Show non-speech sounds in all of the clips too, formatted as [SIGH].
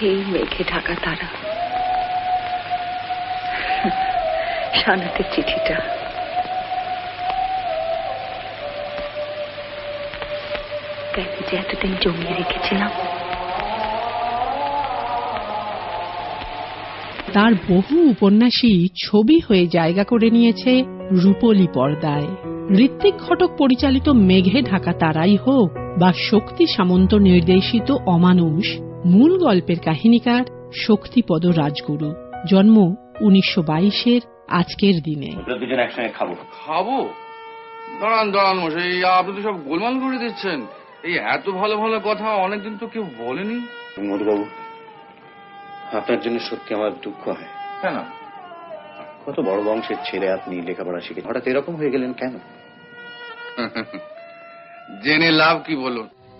সেই মেঘে ঢাকা তারা। সানাতের চিঠিটা। যে এতদিন জমিয়ে রেখেছিলাম। তার বহু উপন্যাসই ছবি হয়ে জায়গা করে নিয়েছে রূপলি পর্দায়। ঋত্বিক ঘটক পরিচালিত মেঘে ঢাকা তারাই হোক বা শক্তি সামন্ত নির্দেশিত অমানুষ মূল গল্পের কাহিনীকার শক্তিপদ রাজগুরু জন্ম উনিশশো বাইশের আজকের দিনে। দুজন একসঙ্গে খাব। খাব? দাঁড়ান দাঁড়ান মশাই আপনি তো সব গোলমাল করে দিচ্ছেন। এই এত ভালো ভালো কথা অনেকদিন তো কেউ বলেনি। মধুবাবু আপনার জন্য সত্যি আমার দুঃখ হয়। কেন? কত বড় বংশের ছেলে আপনি লেখাপড়া শিখে হঠাৎ এরকম হয়ে গেলেন কেন? জেনে লাভ কি বলুন?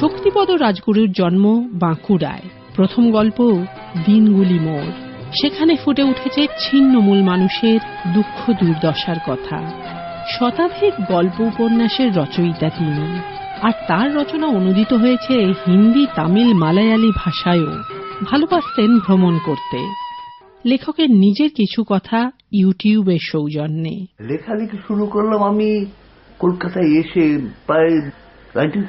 শক্তিপদ রাজগুরুর জন্ম বাঁকুড়ায়। প্রথম গল্প, দিনগুলি মোড় সেখানে ফুটে উঠেছে ছিন্নমূল মানুষের দুঃখ দুর্দশার কথা। শতাধিক গল্প উপন্যাসের রচয়িতা তিনি। আর তার রচনা অনুদিত হয়েছে হিন্দি তামিল মালায়ালি ভাষায়ও। ভালোবাসতেন ভ্রমণ করতে। লেখকের নিজের কিছু কথা ইউটিউবের সৌজন্যে। লেখালেখি শুরু করলাম আমি কলকাতায় এসে প্রায় নাইনটিন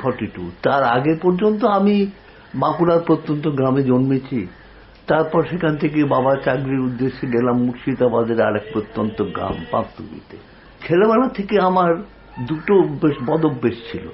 তার আগে পর্যন্ত আমি বাঁকুড়ার প্রত্যন্ত গ্রামে জন্মেছি। তারপর সেখান থেকে বাবার চাকরির উদ্দেশ্যে গেলাম মুর্শিদাবাদের আরেক প্রত্যন্ত গ্রাম পাঁচতুবিতে ছেলেবেলা থেকে আমার দুটো বেশ বদভ্যেস ছিল।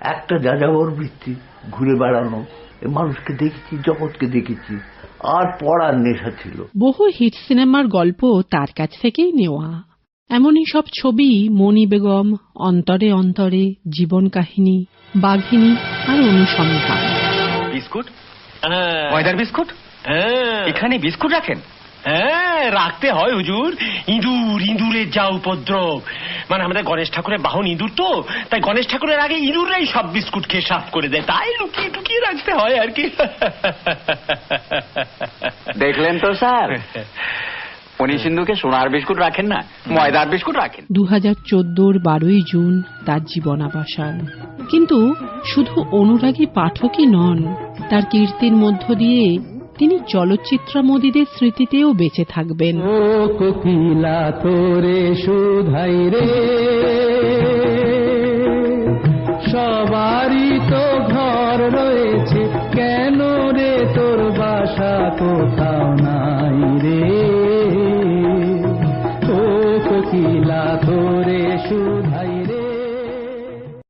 একটা যাযাবর বৃত্তি, ঘুরে বেড়ানো মানুষকে দেখেছি, জগৎকে দেখেছি, আর পড়ার নেশা ছিল। বহু হিট সিনেমার গল্প তার কাছ থেকেই নেওয়া। এমনই সব ছবি মণি বেগম অন্তরে অন্তরে জীবন কাহিনী বাঘিনী আর অনুসন্ধান। বিস্কুট? ময়দার বিস্কুট? এখানে বিস্কুট রাখেন? হ্যাঁ রাখতে হয় হুজুর। ইঁদুর ইঁদুরের যা উপদ্রব। মানে আমাদের গণেশ ঠাকুরের বাহন ইঁদুর তো তাই গণেশ ঠাকুরের আগে ইঁদুররাই সব বিস্কুট খেয়ে সাফ করে দেয়। তাই লুকিয়ে টুকিয়ে রাখতে হয় আর কি। দেখলেন তো স্যার? [LAUGHS] উনি সিন্ধুকে সোনার বিস্কুট রাখেন না ময়দার বিস্কুট রাখেন। দু হাজার চোদ্দোর বারোই জুন তার জীবনাবসান কিন্তু শুধু অনুরাগী পাঠকই নন তার কীর্তির মধ্য দিয়ে তিনি চলচ্চিত্রামোদীদের স্মৃতিতেও বেঁচে থাকবেন। কোকিলা তোরে সুধাই রে। সবারই তো ঘর রয়েছে কেন রে তোর বাসা কোথাও ধরে শুধাই